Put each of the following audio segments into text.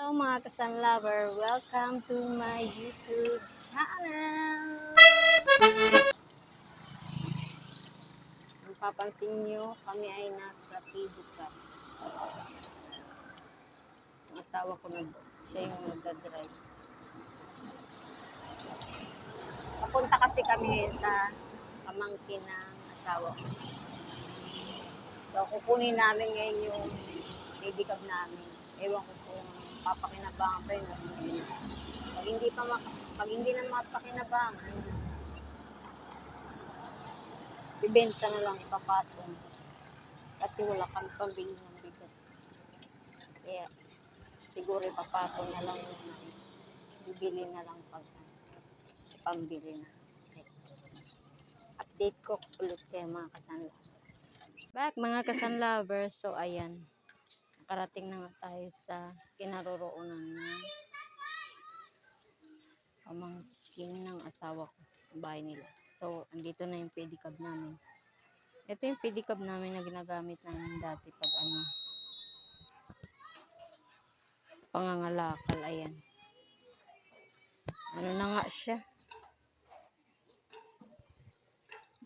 Hello mga kasan lover, welcome to my YouTube channel! Kung papansin nyo, kami ay nasa Pidukat. Ang asawa ko na siya yung nagdadrive. Papunta kasi kami sa pamangkin ng asawa ko. So, kukunin namin ngayon yung pedicab namin. Ewan ko kung papakinabangan pa yun. Pag hindi pa maka, pag hindi na mapakinabangan, bibenta na lang ipapatong. Kasi wala kami pambili ng bigas. Kaya, siguro ipapatong na lang muna. Bibili na lang pag pambili na. Update ko ulit kayo mga kasanla. Back mga kasan lovers. So ayan. Nakarating na tayo sa kinaroroonan ng pamangkin ng asawa ko. Bahay nila. So andito na yung pedicab namin. Ito yung pedicab namin na ginagamit namin dati pag ano pangangalakal. Ayan. Ano na nga siya.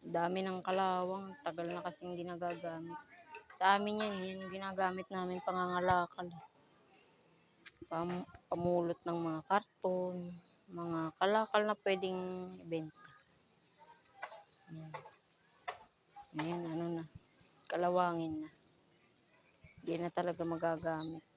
Dami ng kalawang. Tagal na kasing hindi nagagamit. Sa amin yan, yan ginagamit namin pangangalakal. Pam, pamulot ng mga karton, mga kalakal na pwedeng ibenta. Yan. Ngayon, ano na, kalawangin na. Hindi na talaga magagamit.